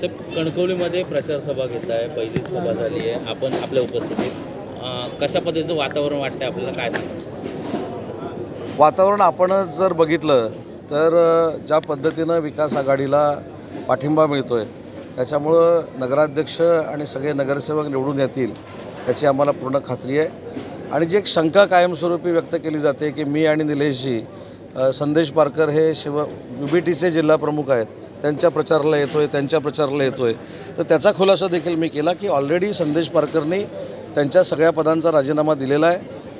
साहेब कणकवलीमध्ये प्रचार सभा घेतला आहे पहिली सभा झाली आहे. आपण आपल्या उपस्थितीत कशा पद्धतीचं वातावरण वाटतंय आपल्याला काय सांगा वातावरण आपणच जर बघितलं तर ज्या पद्धतीनं विकास आघाडीला पाठिंबा मिळतो आहे त्याच्यामुळं नगराध्यक्ष आणि सगळे नगरसेवक निवडून येतील याची आम्हाला पूर्ण खात्री आहे. आणि जी एक शंका कायमस्वरूपी व्यक्त केली जाते की मी आणि निलेशजी संदेश पारकर हे शिव यू बी टीचे जिल्हा प्रमुख आहेत. त्यांच्या प्रचाराला येतो आहे त्यांच्या प्रचाराला येतो आहे तर त्याचा खुलासा देखील मी केला की ऑलरेडी संदेश पारकरनी त्यांच्या सगळ्या पदांचा राजीनामा दिलेला आहे.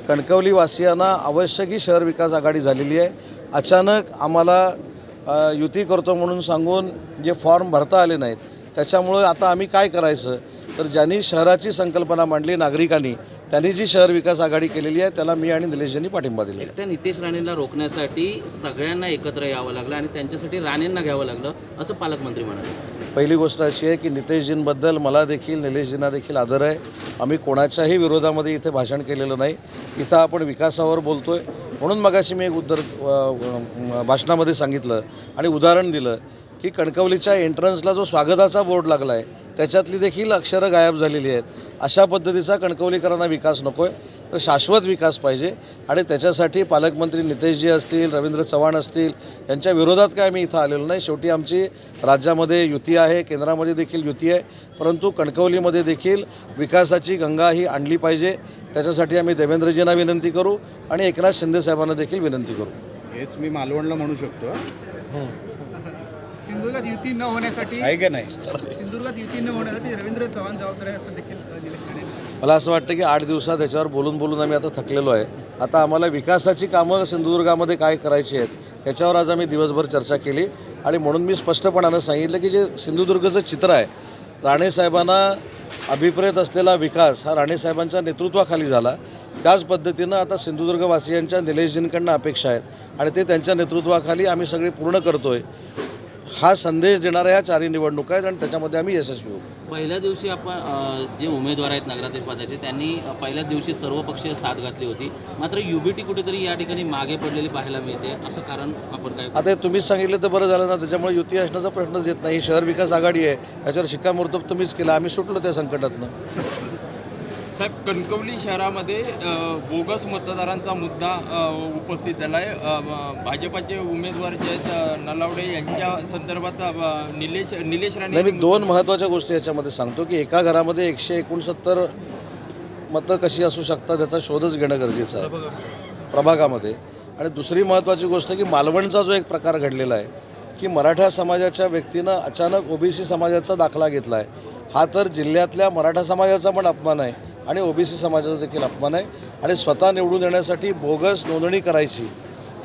कणकवली वासियांना आवश्यक ही शहर विकास आघाडी झालेली आहे. अचानक आम्हाला युती करतो म्हणून सांगून जे फॉर्म भरता आले नाहीत त्याच्यामुळं आता आम्ही काय करायचं? तर ज्यांनी शहराची संकल्पना मांडली नागरिकांनी त्यांनी जी शहर विकास आघाडी केलेली आहे त्याला मी आणि निलेश यांनी पाठिंबा आहे. एकट्या नितेश राणेंना रोखण्यासाठी सगळ्यांना एकत्र यावं लागलं आणि त्यांच्यासाठी राणेंना घ्यावं लागलं असं पालकमंत्री म्हणाले पहिली गोष्ट अशी आहे की नितेशजींबद्दल मला देखील निलेशजींना देखील आदर आहे. आम्ही कोणाच्याही विरोधामध्ये इथे भाषण केलेलं नाही. इथं आपण विकासावर बोलतो आहे म्हणून मगाशी मी एक उद्धर भाषणामध्ये सांगितलं आणि उदाहरण दिलं. की कणकवलीच्या एंट्रन्सला जो स्वागताचा बोर्ड लागला आहे त्याच्यातली देखील अक्षरं गायब झालेली आहेत. अशा पद्धतीचा कणकवलीकरांना विकास नको आहे तर शाश्वत विकास पाहिजे. आणि त्याच्यासाठी पालकमंत्री नितेशजी असतील रवींद्र चव्हाण असतील यांच्या विरोधात काय आम्ही इथं आलेलो नाही. शेवटी आमची राज्यामध्ये युती आहे केंद्रामध्ये देखील युती आहे परंतु कणकवलीमध्ये देखील विकासाची गंगा ही आणली पाहिजे. त्याच्यासाठी आम्ही देवेंद्रजींना विनंती करू आणि एकनाथ शिंदेसाहेबांना देखील विनंती करू. हेच मी मालवणला म्हणू शकतो. सिंधुदुर्गात युती न होण्यासाठी आहे का नाही? सिंधुदुर्गात युती न होण्यासाठी रवींद्र चव्हाण जबाबदार आहे असं देखील निलेश राणे यांनी. मला असं वाटतं की आठ दिवसात याच्यावर बोलून बोलून आम्ही आता थकलेलो आहे. आता आम्हाला विकासाची कामं सिंधुदुर्गामध्ये काय करायची आहेत याच्यावर आज आम्ही दिवसभर चर्चा केली. आणि म्हणून मी स्पष्टपणानं सांगितलं की जे सिंधुदुर्गचं चित्र आहे राणेसाहेबांना अभिप्रेत असलेला विकास हा राणेसाहेबांच्या नेतृत्वाखाली झाला. त्याच पद्धतीनं आता सिंधुदुर्गवासियांच्या निलेशजींकडनं अपेक्षा आहेत आणि ते त्यांच्या नेतृत्वाखाली आम्ही सगळे पूर्ण करतो आहे हा संदेश देणाऱ्या ह्या चारही निवडणुका आहेत आणि त्याच्यामध्ये आम्ही यशस्वी होऊ. पहिल्या दिवशी आपण जे उमेदवार आहेत नगराध्यक्ष पदाचे त्यांनी पहिल्याच दिवशी सर्व पक्षीय साथ घातली होती. मात्र युबीटी कुठेतरी या ठिकाणी मागे पडलेली पाहायला मिळते. असं कारण आपण काय आता तुम्हीच सांगितलं तर बरं झालं ना. त्याच्यामुळे युती असण्याचा प्रश्नच येत नाही. ही शहर विकास आघाडी आहे. त्याच्यावर शिक्कामोर्तब तुम्हीच केला. आम्ही सुटलो त्या संकटातनं. साहेब कणकवली शहरामध्ये बोगस मतदारांचा मुद्दा उपस्थित झाला आहे भाजपाचे उमेदवार जे आहेत नलावडे यांच्या संदर्भात निलेश निलेश राणे मी दोन महत्त्वाच्या गोष्टी याच्यामध्ये सांगतो की एका घरामध्ये एकशे एकोणसत्तर मतं कशी असू शकतात त्याचा शोधच घेणं गरजेचं आहे. प्रभागामध्ये. आणि दुसरी महत्त्वाची गोष्ट की मालवणचा जो एक प्रकार घडलेला आहे की मराठा समाजाच्या व्यक्तीनं अचानक ओबीसी समाजाचा दाखला घेतला आहे हा तर जिल्ह्यातल्या मराठा समाजाचा पण अपमान आहे. आणि ओबीसी समाजाचा देखील अपमान आहे. आणि स्वतः निवडून येण्यासाठी बोगस नोंदणी करायची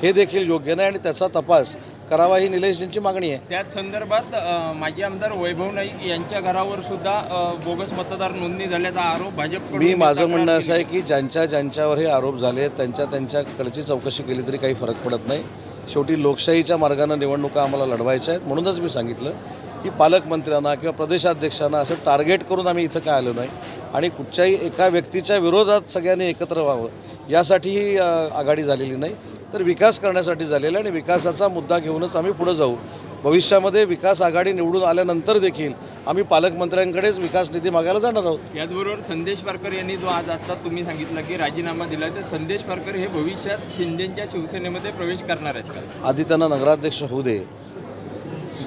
हे देखील योग्य नाही आणि त्याचा तपास करावा ही निलेशजींची मागणी आहे. त्याच संदर्भात माजी आमदार वैभव नाईक यांच्या घरावर सुद्धा बोगस मतदार नोंदणी झाल्याचा आरोप भाजपकडून मी माझं म्हणणं असं. आहे की ज्यांच्या ज्यांच्यावर हे आरोप झाले त्यांच्या त्यांच्याकडची चौकशी केली तरी काही फरक पडत नाही. शेवटी लोकशाहीच्या मार्गानं निवडणुका आम्हाला लढवायच्या आहेत म्हणूनच मी सांगितलं. की पालकमंत्र्यांना किंवा प्रदेशाध्यक्षांना असं टार्गेट करून आम्ही इथं काय आलो नाही. आणि कुठच्याही एका व्यक्तीच्या विरोधात सगळ्यांनी एकत्र व्हावं यासाठी ही अ, आघाडी झालेली नाही. तर विकास करण्यासाठी झालेला आणि विकासाचा मुद्दा घेऊनच आम्ही पुढे जाऊ. भविष्यामध्ये विकास आघाडी निवडून आल्यानंतर देखील आम्ही पालकमंत्र्यांकडेच विकास निधी मागायला जाणार आहोत. याचबरोबर संदेश पारकर यांनी जो आज आता तुम्ही सांगितलं की राजीनामा दिला तर संदेश पारकर हे भविष्यात शिंदेच्या शिवसेनेमध्ये प्रवेश करणार आहेत आधी त्यांना नगराध्यक्ष होऊ दे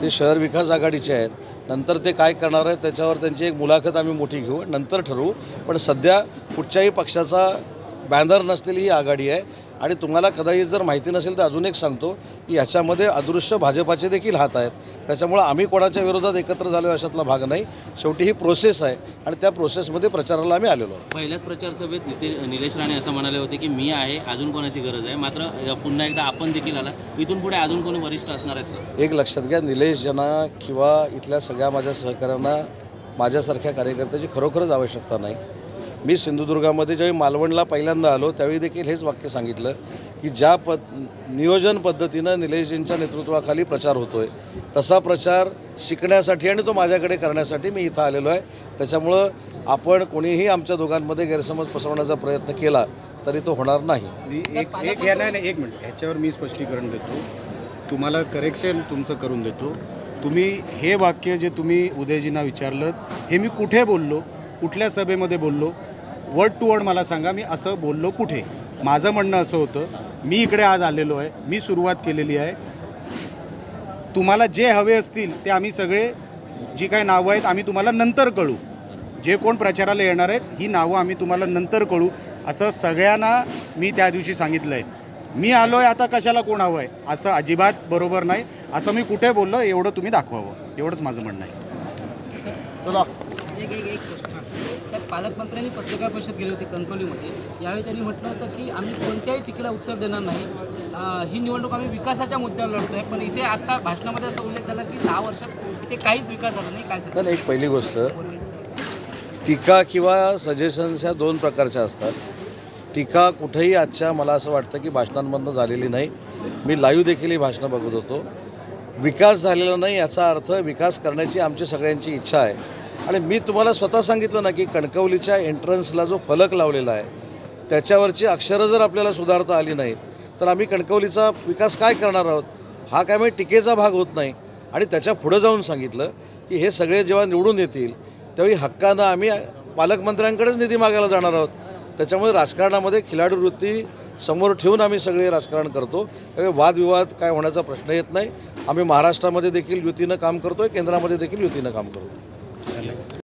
ते शहर विकास आघाडीचे आहेत. नंतर ते काय करणार आहेत त्याच्यावर त्यांची एक मुलाखत आम्ही मोठी घेऊ. नंतर ठरवू. पण सध्या कुठच्याही पक्षाचा बॅनर नसलेली ही आघाडी आहे. आणि तुम्हाला कदाचित जर माहिती नसेल तर अजून एक सांगतो की याच्यामध्ये अदृश्य भाजपाचे देखील हात आहेत. त्याच्यामुळं आम्ही कोणाच्या विरोधात एकत्र झालो अशातला भाग नाही. शेवटी ही प्रोसेस आहे आणि त्या प्रोसेसमध्ये प्रचाराला आम्ही आलेलो पहिल्याच प्रचार सभेत निते निलेश राणे असं म्हणाले होते की मी आहे अजून कोणाची गरज आहे? मात्र पुन्हा एकदा आपण देखील आला इथून पुढे अजून कोणी वरिष्ठ असणार आहेत एक लक्षात घ्या निलेश जना किंवा इथल्या सगळ्या माझ्या सहकाऱ्यांना माझ्यासारख्या कार्यकर्त्याची खरोखरच आवश्यकता नाही. मी सिंधुदुर्गामध्ये ज्यावेळी मालवणला पहिल्यांदा आलो त्यावेळी देखील हेच वाक्य सांगितलं की ज्या पद नियोजन पद्धतीनं निलेशजींच्या नेतृत्वाखाली प्रचार होतो आहे तसा प्रचार शिकण्यासाठी आणि तो माझ्याकडे करण्यासाठी मी इथं आलेलो आहे. त्याच्यामुळं आपण कोणीही आमच्या दोघांमध्ये गैरसमज पसरवण्याचा प्रयत्न केला तरी तो होणार नाही. मी एक एक या नाही, एक मिनिट. ह्याच्यावर मी स्पष्टीकरण देतो. तुम्हाला करेक्शन तुमचं करून देतो. तुम्ही हे वाक्य जे तुम्ही उदयजींना विचारलं हे मी कुठे बोललो? कुठल्या सभेमध्ये बोललो? वर्ड टू वर्ड मला सांगा मी असं बोललो कुठे? माझं म्हणणं असं होतं मी इकडे आज आलेलो आहे मी सुरुवात केलेली आहे. तुम्हाला जे हवे असतील ते आम्ही सगळे जी काही नावं आहेत आम्ही तुम्हाला नंतर कळू. जे कोण प्रचाराला येणार आहेत ही नावं आम्ही तुम्हाला नंतर कळू. असं सगळ्यांना मी त्या दिवशी सांगितलं आहे मी आलो आहे आता कशाला कोण हवं आहे? असं अजिबात बरोबर नाही. असं मी कुठे बोललो एवढं तुम्ही दाखवावं. एवढंच माझं म्हणणं आहे. चला. एक एक एक प्रश्न. पालकमंत्र्यांनी पत्रकार परिषद गेली होती कणकवलीमध्ये. यावेळी त्यांनी म्हटलं होतं की आम्ही कोणत्याही टीकेला उत्तर देणार नाही. ही निवडणूक आम्ही विकासाच्या मुद्द्यावर लढतोय. पण इथे आता भाषणामध्ये असा उल्लेख झाला की दहा वर्षात इथे काहीच विकास झाला नाही. काय तर एक पहिली गोष्ट टीका किंवा सजेशन्स ह्या दोन प्रकारच्या असतात. टीका कुठेही आजच्या मला असं वाटतं की भाषणांमधनं झालेली नाही. मी लाईव्ह देखील ही भाषणं बघत होतो. विकास झालेला नाही याचा अर्थ विकास करण्याची आमची सगळ्यांची इच्छा आहे. आणि मी तुम्हाला स्वतः सांगितलं ना की कणकवलीच्या एंट्रन्सला जो फलक लावलेला आहे त्याच्यावरची अक्षरं जर आपल्याला सुधारता आली नाहीत तर आम्ही कणकवलीचा विकास काय करणार आहोत? हा काय म्हणजे टीकेचा भाग होत नाही. आणि त्याच्या पुढं जाऊन सांगितलं की हे सगळे जेव्हा निवडून येतील त्यावेळी हक्कानं आम्ही पालकमंत्र्यांकडेच निधी मागायला जाणार आहोत. त्याच्यामुळे राजकारणामध्ये खिलाडू वृत्ती समोर ठेवून आम्ही सगळे राजकारण करतो. त्यामुळे वादविवाद काय होण्याचा प्रश्न येत नाही. आम्ही महाराष्ट्रामध्ये देखील युतीनं काम करतो आहे केंद्रामध्ये देखील युतीनं काम करतो That